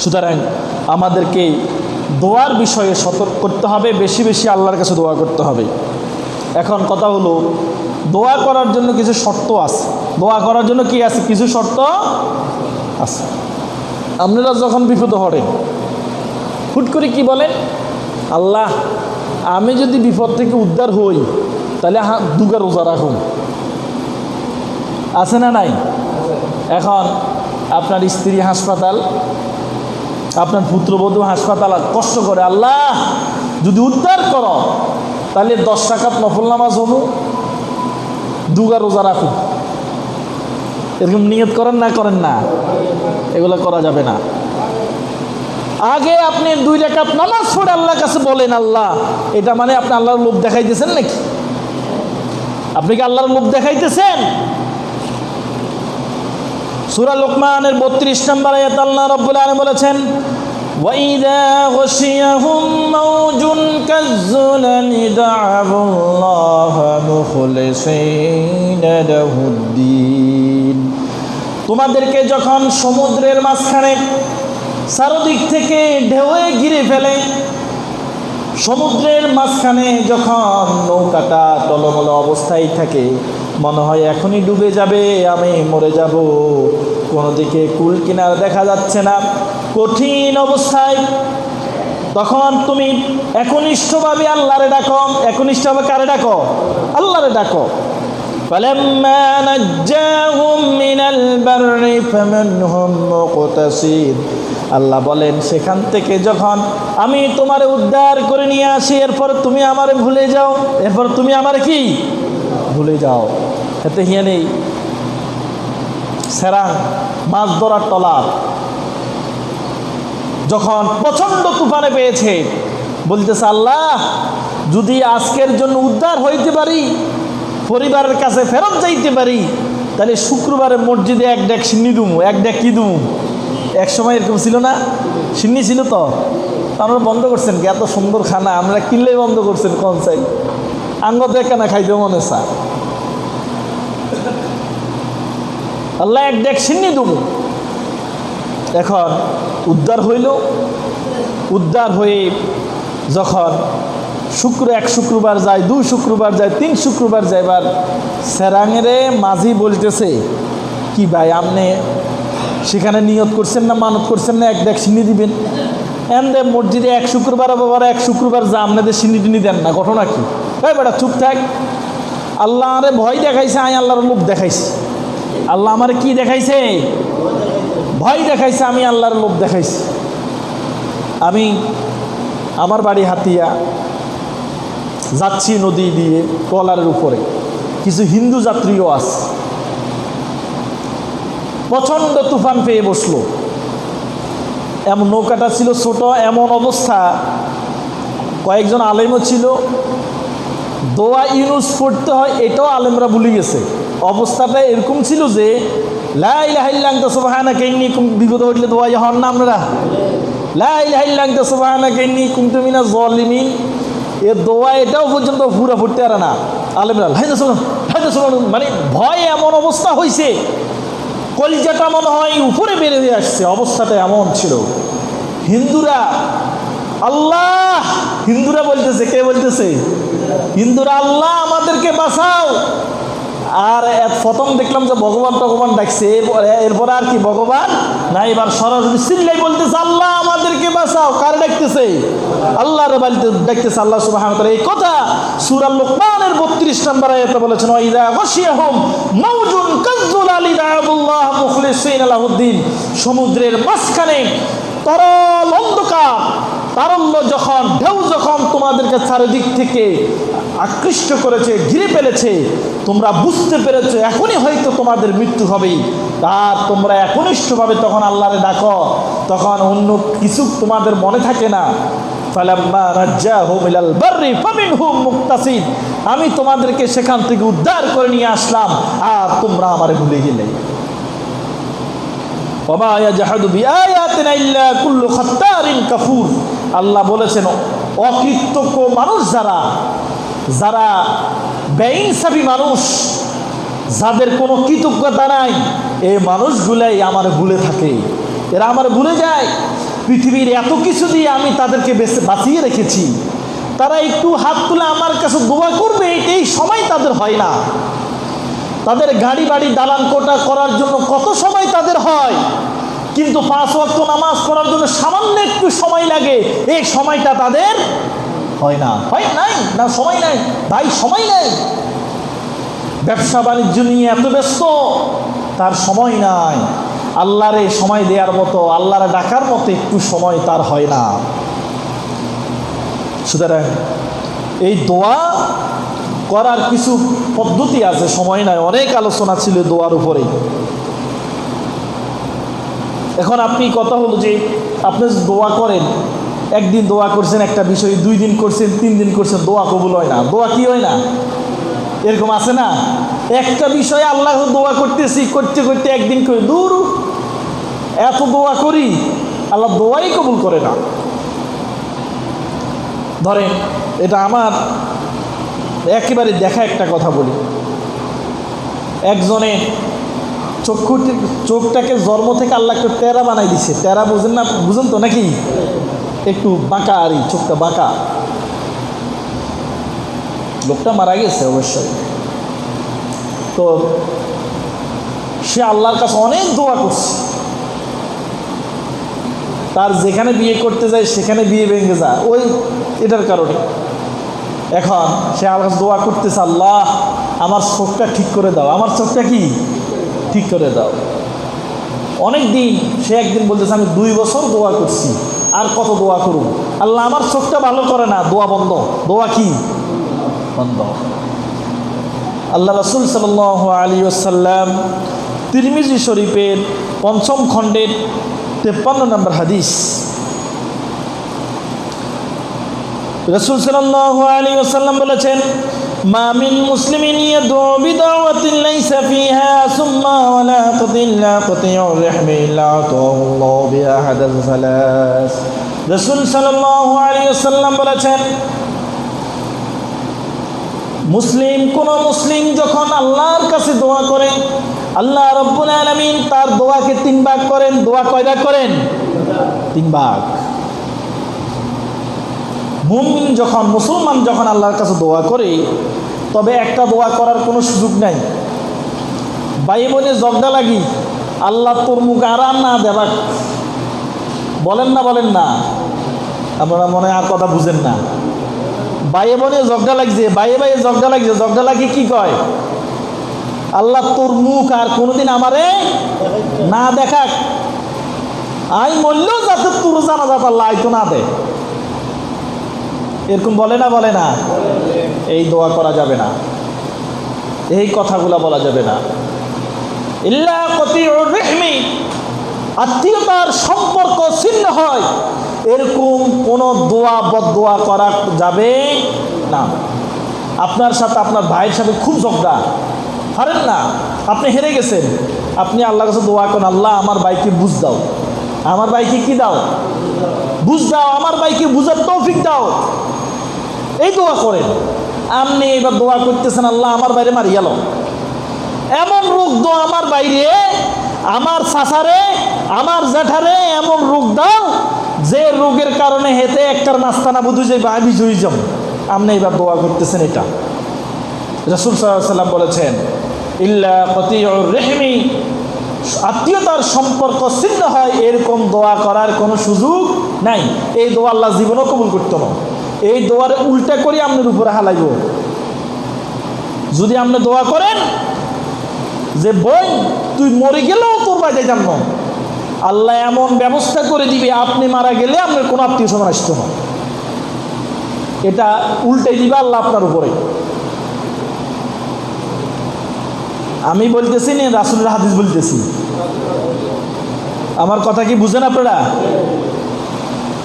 সুতরাং আমাদেরকে দোয়ার বিষয়ে সতর্ক করতে হবে, বেশি বেশি আল্লাহর কাছে দোয়া করতে হবে। এখন কথা হলো, দোয়া করার জন্য কিছু শর্ত আছে। দোয়া করার জন্য কি আছে? কিছু শর্ত আছে। আপনারা যখন বিপদ হরেন হুট করে কি বলেন? আল্লাহ, আমি যদি বিপদ থেকে উদ্ধার হই, তাহলে হা, দুগা রোজা রাখুন। আছে না নাই? এখন আপনার স্ত্রী হাসপাতাল আপনার পুত্রবধূ হাসপাতাল কষ্ট করে, আল্লাহ, যদি উদ্ধার করো, তাহলে দশ টাকা নফল নামাজ হব দুগা রোজা রাখুন। এরকম নিয়ত করেন না করেন না। এগুলো করা যাবে না। আগে আপনি দুই রেখাত নামাজ পড়ে আল্লাহর কাছে বলেন, আল্লাহ, এটা মানে আপনি আল্লাহর লোভ দেখাইতেছেন নাকি? আপনি কি আল্লাহর লোভ দেখাইতেছেন? সুরা লোকমানের বত্রিশ নম্বর আয়াত আল্লাহ রব্বুল আলম বলেছেন وَإِذَا غَشِيَهُم مَّوْجٌ كَالظُّلَلِ دَعَوُا اللَّهَ مُخْلِصِينَ لَهُ الدِّينَ তোমাদেরকে যখন সমুদ্রের মাঝখানে চারদিক থেকে ঢেউয়ে ঘিরে ফেলে সমুদ্রের মাঝখানে যখন নৌকাটা টলমল অবস্থায় থাকে মনে হয় এখনই ডুবে যাবে আমি মরে যাব কোনো দিকে কুল কিনার দেখা যাচ্ছে না কঠিন অবস্থায় তখন তুমি একনিষ্ঠভাবে আল্লাহরে ডাকো একনিষ্ঠভাবে কারে ডাকো আল্লাহরে ডাকো فلما نجاهم من البر فمنهم مقتصد আল্লাহ বলেন সেখান থেকে যখন আমি তোমার উদ্ধার করে নিয়ে আসি এরপর তুমি আমারে ভুলে যাও এরপর তুমি আমার কি ভুলে যাও। এতে হিয়া নেই। সেরা মাছ ধরার টলার যখন প্রচণ্ড তুফানে পেয়েছে, বলতেছে, আল্লাহ, যদি আজকের জন্য উদ্ধার হইতে পারি, পরিবারের কাছে ফেরত যাইতে পারি, তাহলে শুক্রবারে মসজিদে এক ডেক সিন্নি দুমু, এক ডেক কি দুমু? এক সময় এরকম ছিল না? সিন্নি ছিল তো? আপনারা বন্ধ করছেন কি? এত সুন্দর খানা, আমরা কিনলেই বন্ধ করছেন কোন সাইড? আঙ্গ দেখে না খাইতে মনে চা আল্লাহ এক ডেক সিন্নি দুমু। এখন উদ্ধার হইল। উদ্ধার হয়ে যখন শুক্র এক শুক্রবার যায়, দুই শুক্রবার যায়, তিন শুক্রবার যায়, এবার সেরাঙেরে মাঝি বলতেছে, কি ভাই, আপনি সেখানে নিয়ত করছেন না, মানত করছেন না? এক দেখ সিনি দিবেন। এনদে মসজিদে এক শুক্রবার আবার এক শুক্রবার যা আপনাদের সিনি টিনি দেন না, ঘটনা কি? ভাই বেটা, চুপ থাক। আল্লাহ আরে ভয় দেখাইছে, আমি আল্লাহর লোভ দেখাইছি। আল্লাহ আমার কি দেখাইছে? ভয় দেখাইছে, আমি আল্লাহর লোভ দেখাইছি। আমি আমার বাড়ি হাতিয়া যাচ্ছি নদী দিয়ে, কলারের উপরে। কিছু হিন্দু যাত্রীও আছে। প্রচণ্ড তুফান পেয়ে বসল। এমন নৌকাটা ছিল ছোট, এমন অবস্থা। কয়েকজন আলেমও ছিল। দোয়া ইউনুস পড়তে হয়, এটাও আলেমরা ভুলে গেছে। অবস্থাটা এরকম ছিল যে লাই লাহিল্লাং তো সোবাহানা কেননি বিপদ হইলে দোয়া হন না আপনারা? এ দোয়া এটাও পর্যন্ত না। আলেমরা হাইদা শুনুন মানে ভয় এমন অবস্থা কলিজাটা মনে হয়, উপরে আসছে, অবস্থাটা এমন ছিল। হিন্দুরা, আল্লাহ, হিন্দুরা বলতেছে, কে বলতেছে? হিন্দুরা আল্লাহ, আমাদেরকে বাঁচাও। আর প্রথম দেখলাম যে ভগবান ভগবান ডাকছে। এরপরে আর কি ভগবান? না, এবার সরাসরি সিল্লাই বলতেছে, আল্লাহ, আমাদেরকে বাঁচাও। কার ডাকতেছে? আল্লাহ রে বাড়িতে ডাকতেছে, আল্লাহ সুবাহ এই কথা সুরাল লোকমানের বত্রিশ নম্বর আয়াতে বলেছেন ওইদা গসিয়াহুম মাউজুন কাজ্জুল আলী দায়াবুল্লাহ মুখলিসিন আলাহুদ্দিন সমুদ্রের মাঝখানে তরল অন্ধকার। তারল্য যখন, ঢেউ যখন তোমাদেরকে চারিদিক থেকে আকৃষ্ট করেছে, ঘিরে ফেলেছে, তোমরা বুঝতে পেরেছ, এখনই হয়তো তোমাদের মৃত্যু হবে আর তোমরা একনিষ্ঠভাবে তখন আল্লাহরে ডাকো, তখন অন্য কিছু তোমাদের মনে থাকে না। আমি তোমাদেরকে সেখান থেকে উদ্ধার করে নিয়ে আসলাম, আর তোমরা আমার ভুলে গেলে। কাফুর। আল্লাহ বলেছেন, অকৃতজ্ঞ মানুষ যারা যারা বেইনসাফি মানুষ, যাদের কোনো কৃতজ্ঞতা নাই এই মানুষগুলাই আমার ভুলে থাকে। এরা আমার ভুলে যায়। পৃথিবীর এত কিছু দিয়ে আমি তাদেরকে বেঁচে, বাঁচিয়ে রেখেছি। তারা একটু হাত তুলে আমার কাছে দোয়া করবে, এই সময় তাদের হয় না। তাদের গাড়ি বাড়ি দালান কোটা করার জন্য কত সময় তাদের হয়? কিন্তু পাঁচ ওয়াক্ত নামাজ পড়ার জন্য সামান্য একটু সময় লাগে। এই সময়টা তাদের হয় না। হয় নাই? না, সময় নাই? ভাই, সময় নেই? ব্যবসা বাণিজ্য নিয়ে এত ব্যস্ত, তার সময় নাই। আল্লাহরে সময় দেওয়ার মতো, আল্লাহরে ডাকার মতো একটু সময় তার হয় না। সুতরাং এই দোয়া করার কিছু পদ্ধতি আছে, সময় নাই। অনেক আলোচনা ছিল দোয়ার উপরেই। এখন আপনি কথা হলো যে আপনি দোয়া করেন, একদিন দোয়া করছেন, একটা বিষয়, দুই দিন করছেন, তিন দিন করছেন, দোয়া কবুল হয় না। দোয়া কি হয় না? এরকম আছে না? একটা বিষয়ে আল্লাহ দোয়া করতেছি, করতে করতে একদিন করে দূর। এত দোয়া করি, আল্লাহ দোয়াই কবুল করে না। ধরেন, এটা আমার একেবারে দেখা একটা কথা বলি। একজনে চক্ষু চোখটাকে জন্ম থেকে আল্লাহ একটু টেরা বানাই দিছে। টেরা বুঝেন না বুঝেন তো নাকি? একটু বাঁকা আর চোখটা বাঁকা। লোকটা মারা গেছে অবশ্যই। তো সে আল্লাহর কাছে অনেক দোয়া করছে। তার যেখানে বিয়ে করতে যায়, সেখানে বিয়ে ভেঙে যায়। ওই এটার কারণে। এখন সে আল্লাহ দোয়া করতেছে, আল্লাহ, আমার চোখটা ঠিক করে দাও। আমার চোখটা কি? ঠিক করে দাও। অনেক দিন সে একদিন বলতেছে, আমি দুই বছর দোয়া করছি, আর কত দোয়া করব? আল্লাহ আমার চোখটা ভালো করে না, দোয়া বন্ধ। দোয়া কি? বন্ধ। আল্লাহ রসুল সাল আলী আসাল্লাম তিরমিজি শরীফের পঞ্চম খণ্ডের তেপ্পান্ন নম্বর হাদিস। রসুল সাল্লাহ আলী আসাল্লাম বলেছেন ما من مسلم يدعو بدعوة ليس فيها ثم ولا قطع قطيع الرحم إلا أعطاه الله بأحد الثلاث রসুল সাল্লাহ আলী আসাল্লাম বলেছেন মুসলিম কোন মুসলিম যখন আল্লাহর কাছে দোয়া করে আল্লাহ রব্বুল আলমিন তার দোয়াকে তিন ভাগ করেন দোয়া কয় ভাগ করেন তিন ভাগ মুমিন যখন, মুসলমান যখন আল্লাহর কাছে দোয়া করে, তবে একটা দোয়া করার কোনো সুযোগ নাই। ভাই বোনে জগদা লাগি, আল্লাহ তোর মুখ আরাম না দেবাক বলেন না বলেন না। আপনারা মনে আর কথা বুঝেন না। বাইয়ে বনে জগডা লাগছে বাইয়ে বাইয়ে জগডা লাগছে জগডা লাগি কি কয়? আল্লাহ তোর মুখ আর কোনোদিন আমারে না দেখাক। আই মরলেও যাতে তোর জানা যাত আল্লাহ আইতো না দে এরকম বলে না বলে না। এই দোয়া করা যাবে না। এই কথাগুলো বলা যাবে না। ইল্লা আত্মীয়তার সম্পর্ক ছিন্ন হয়। এরকম কোনো দোয়া বদোয়া করা যাবে না। আপনার সাথে, আপনার ভাইয়ের সাথে খুব ঝগড়া। পারেন না? আপনি হেরে গেছেন। আপনি আল্লাহর কাছে দোয়া করেন, আল্লাহ, আমার বাইকে বুঝ দাও। আমার বাইকে কি দাও? বুঝ দাও, আমার বাইকে বুঝার তৌফিক দাও। এই দোয়া করেন। আপনি এবার দোয়া করতেছেন, আল্লাহ আমার বাইরে মারি গেল এমন রোগ দো আমার বাইরে, আমার সাসারে, আমার জ্যাঠারে এমন রোগ দাও, যে রোগের কারণে হেতে একটার নাস্তানা বুধু যে আমি জয়ী যাম আপনি এবার দোয়া করতেছেন এটা। রসুল সাল্লাম বলেছেন, ইল্লা রেহমি। আত্মীয়তার সম্পর্ক ছিন্ন হয়, এরকম দোয়া করার কোনো সুযোগ নাই। এই দোয়া আল্লাহ জীবনও কবুল করত না। এই দোয়ার উল্টা করি আপনার উপরে হালাইব। যদি আপনি দোয়া করেন, যে বই তুই মরে গেলেও তোর বাইরে জানব আল্লাহ এমন ব্যবস্থা করে দিবে, আপনি মারা গেলে আপনার কোনো আত্মীয় স্বজন আসতো না। এটা উল্টে দিবে আল্লাহ আপনার উপরে। আমি বলতেছি না রাসুল্লাহ হাদিস বলতেছি। আমার কথা কি বুঝেন আপনারা?